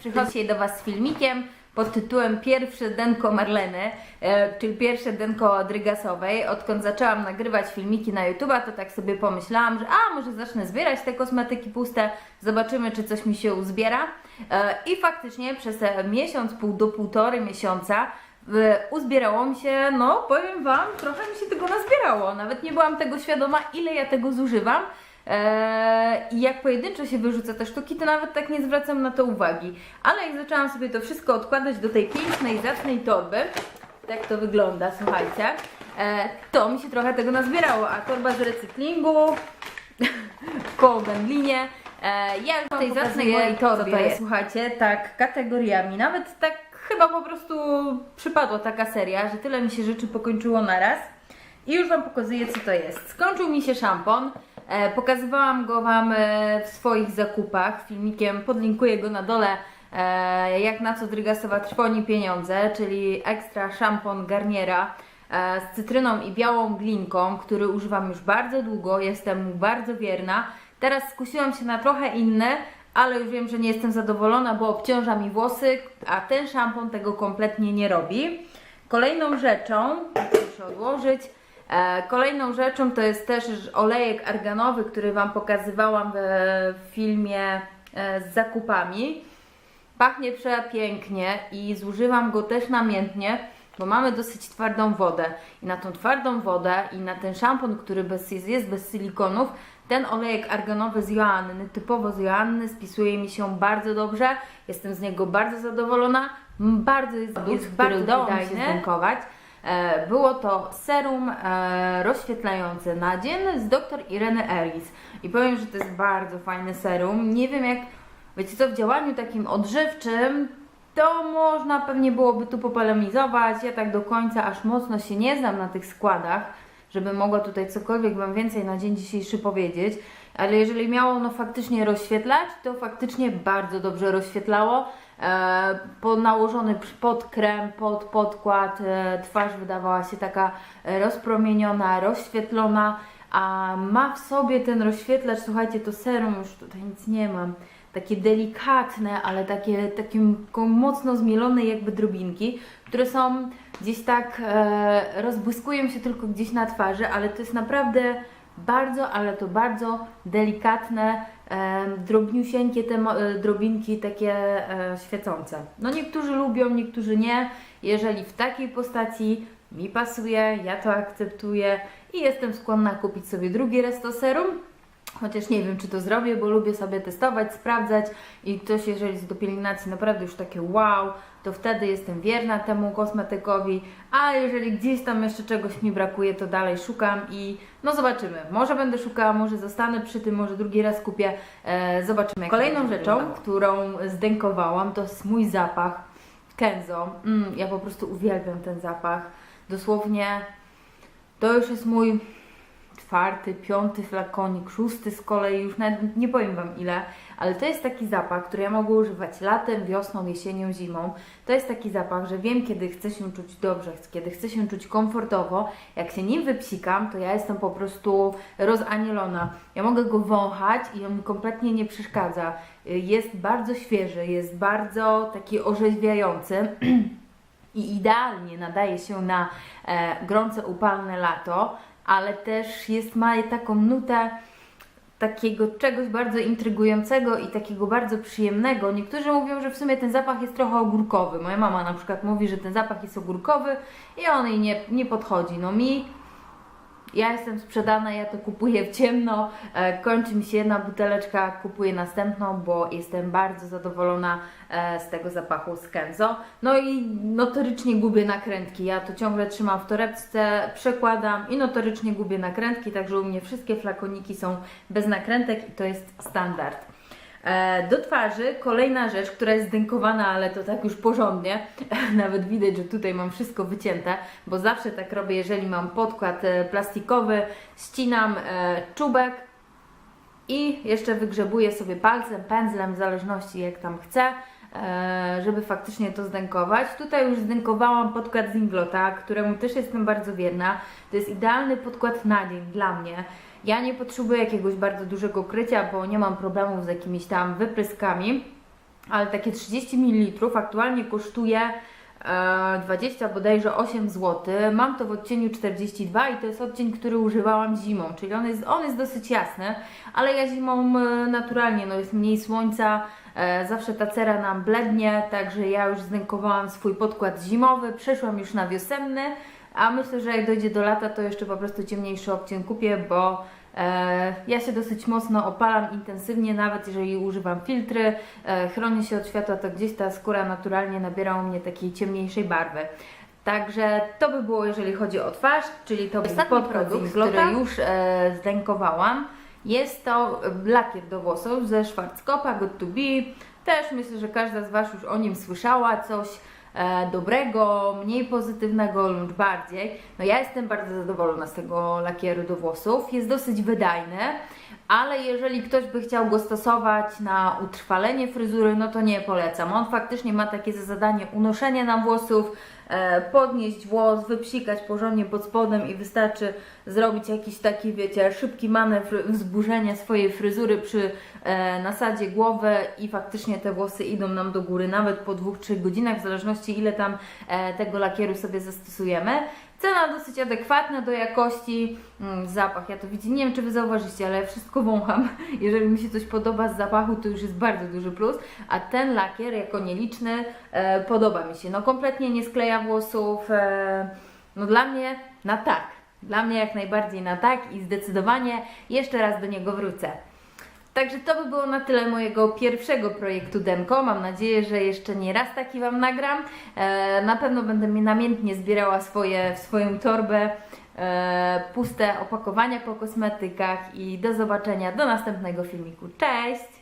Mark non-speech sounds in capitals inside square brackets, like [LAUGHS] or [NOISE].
Przychodzę dzisiaj do Was z filmikiem pod tytułem Pierwsze denko Marleny, e, czyli pierwsze denko Drygasowej. Odkąd zaczęłam nagrywać filmiki na YouTube'a, to tak sobie pomyślałam, że a, może zacznę zbierać te kosmetyki puste, zobaczymy, czy coś mi się uzbiera. E, I faktycznie przez e, miesiąc, pół do półtorej miesiąca uzbierało mi się, no powiem Wam, trochę mi się tego nazbierało. Nawet nie byłam tego świadoma, ile ja tego zużywam. Eee, I jak pojedynczo się wyrzuca te sztuki, to nawet tak nie zwracam na to uwagi. Ale jak zaczęłam sobie to wszystko odkładać do tej pięknej, zacnej torby, tak to wygląda, słuchajcie, e, to mi się trochę tego nazbierało. A torba z recyklingu, [LAUGHS] koło wędlinie. E, ja już tej zacnej mojej torbie, słuchajcie, tak kategoriami, nawet tak chyba po prostu przypadła taka seria, że tyle mi się rzeczy pokończyło naraz. I już Wam pokazuję, co to jest. Skończył mi się szampon. E, pokazywałam go Wam e, w swoich zakupach. Filmikiem podlinkuję go na dole. E, jak na co Drygasowa trwoni pieniądze, czyli ekstra szampon Garniera z cytryną i białą glinką, który używam już bardzo długo. Jestem mu bardzo wierna. Teraz skusiłam się na trochę inny, ale już wiem, że nie jestem zadowolona, bo obciąża mi włosy, a ten szampon tego kompletnie nie robi. Kolejną rzeczą, muszę odłożyć, kolejną rzeczą to jest też olejek arganowy, który Wam pokazywałam w, filmie e, z zakupami. Pachnie przepięknie i zużywam go też namiętnie, bo mamy dosyć twardą wodę. I na tą twardą wodę i na ten szampon, który bez, jest, bez silikonów, ten olejek arganowy z Joanny, typowo z Joanny, spisuje mi się bardzo dobrze. Jestem z niego bardzo zadowolona. Bardzo jest, jest bardzo udało E, Było to serum e, rozświetlające na dzień z dr Ireny Eris. I powiem, że to jest bardzo fajny serum. Nie wiem jak, wiecie co, w działaniu takim odżywczym to można pewnie byłoby tu popolemizować. Ja tak do końca aż mocno się nie znam na tych składach, żeby mogła tutaj cokolwiek Wam więcej na dzień dzisiejszy powiedzieć. Ale jeżeli miało ono faktycznie rozświetlać, to faktycznie bardzo dobrze rozświetlało. E, nałożony pod krem, pod podkład, e, twarz wydawała się taka e, rozpromieniona, rozświetlona, a ma w sobie ten rozświetlacz, słuchajcie, to serum, już tutaj nic nie mam, takie delikatne, ale takie, takie mocno zmielone jakby drobinki, które są gdzieś tak, rozbłyskują się tylko gdzieś na twarzy, ale to jest naprawdę bardzo, ale to bardzo delikatne, drobniusieńkie te e, drobinki, takie e, świecące. No niektórzy lubią, niektórzy nie. Jeżeli w takiej postaci mi pasuje, ja to akceptuję i jestem skłonna kupić sobie drugi raz to serum. Chociaż nie wiem, czy to zrobię, bo lubię sobie testować, sprawdzać i coś, jeżeli jest do pielęgnacji naprawdę już takie wow, to wtedy jestem wierna temu kosmetykowi, a jeżeli gdzieś tam jeszcze czegoś mi brakuje, to dalej szukam i no zobaczymy. Może będę szukała, może zostanę przy tym, może drugi raz kupię, e, zobaczymy. Kolejną rzeczą, którą zdękowałam, to jest mój zapach Kenzo. Mm, ja po prostu uwielbiam ten zapach. Dosłownie to już jest mój czwarty, piąty flakonik, szósty z kolei, już nawet nie powiem Wam ile, ale to jest taki zapach, który ja mogę używać latem, wiosną, jesienią, zimą. To jest taki zapach, że wiem, kiedy chcę się czuć dobrze, kiedy chcę się czuć komfortowo. Jak się nim wypsikam, to ja jestem po prostu rozanielona. Ja mogę go wąchać i on mi kompletnie nie przeszkadza. Jest bardzo świeży, jest bardzo taki orzeźwiający. [CLEARS THROAT] i idealnie nadaje się na e, gorące, upalne lato, ale też jest, ma taką nutę takiego czegoś bardzo intrygującego i takiego bardzo przyjemnego. Niektórzy mówią, że w sumie ten zapach jest trochę ogórkowy. Moja mama na przykład mówi, że ten zapach jest ogórkowy i on jej nie, nie podchodzi. No mi ja jestem sprzedana, ja to kupuję w ciemno, e, kończy mi się jedna buteleczka, kupuję następną, bo jestem bardzo zadowolona e, z tego zapachu z Kenzo. No i notorycznie gubię nakrętki, ja to ciągle trzymam w torebce, przekładam i notorycznie gubię nakrętki, także u mnie wszystkie flakoniki są bez nakrętek i to jest standard. E, Do twarzy kolejna rzecz, która jest zdękowana, ale to tak już porządnie. [LAUGHS] Nawet widać, że tutaj mam wszystko wycięte, bo zawsze tak robię, jeżeli mam podkład e, plastikowy, ścinam e, czubek i jeszcze wygrzebuję sobie palcem, pędzlem, w zależności jak tam chcę, żeby faktycznie to zdękować. Tutaj już zdękowałam podkład z Inglota, któremu też jestem bardzo wierna. To jest idealny podkład na dzień dla mnie. Ja nie potrzebuję jakiegoś bardzo dużego krycia, bo nie mam problemów z jakimiś tam wypryskami. ale takie 30 ml aktualnie kosztuje e, 20 bodajże 8 zł. Mam to w odcieniu 42 i to jest odcień, który używałam zimą, czyli on jest, on jest dosyć jasny, ale ja zimą e, naturalnie, no jest mniej słońca, e, zawsze ta cera nam blednie, także ja już zdenkowałam swój podkład zimowy, przeszłam już na wiosenny, a myślę, że jak dojdzie do lata, to jeszcze po prostu ciemniejszy odcień kupię, bo E, ja się dosyć mocno opalam intensywnie, nawet jeżeli używam filtry, e, chronię się od światła, to gdzieś ta skóra naturalnie nabiera u mnie takiej ciemniejszej barwy. Także to by było, jeżeli chodzi o twarz, czyli to Ostatni podkład produkt, który już e, zdękowałam. Jest to lakier do włosów ze Schwarzkopfa Good to Be. Też myślę, że każda z Was już o nim słyszała coś dobrego, mniej pozytywnego lub bardziej. No ja jestem bardzo zadowolona z tego lakieru do włosów. Jest dosyć wydajny, ale jeżeli ktoś by chciał go stosować na utrwalenie fryzury, no to nie polecam. On faktycznie ma takie za zadanie unoszenie nam włosów, e, podnieść włos, wypsikać porządnie pod spodem i wystarczy zrobić jakiś taki, wiecie, szybki manewr wzburzenia swojej fryzury przy e, nasadzie głowy i faktycznie te włosy idą nam do góry nawet po 2-3 godzinach, w zależności ile tam e, tego lakieru sobie zastosujemy. Cena dosyć adekwatna do jakości, mm, zapach, ja to widzę, nie wiem czy Wy zauważycie, ale wszystko wącham. [LAUGHS] Jeżeli mi się coś podoba z zapachu, to już jest bardzo duży plus, a ten lakier jako nieliczny e, podoba mi się. No kompletnie nie skleja włosów, e, no dla mnie na tak. Dla mnie jak najbardziej na tak i zdecydowanie jeszcze raz do niego wrócę. Także to by było na tyle mojego pierwszego projektu Denko. Mam nadzieję, że jeszcze nie raz taki Wam nagram. E, na pewno będę mi namiętnie zbierała swoje, w swoją torbę e, puste opakowania po kosmetykach i do zobaczenia do następnego filmiku. Cześć!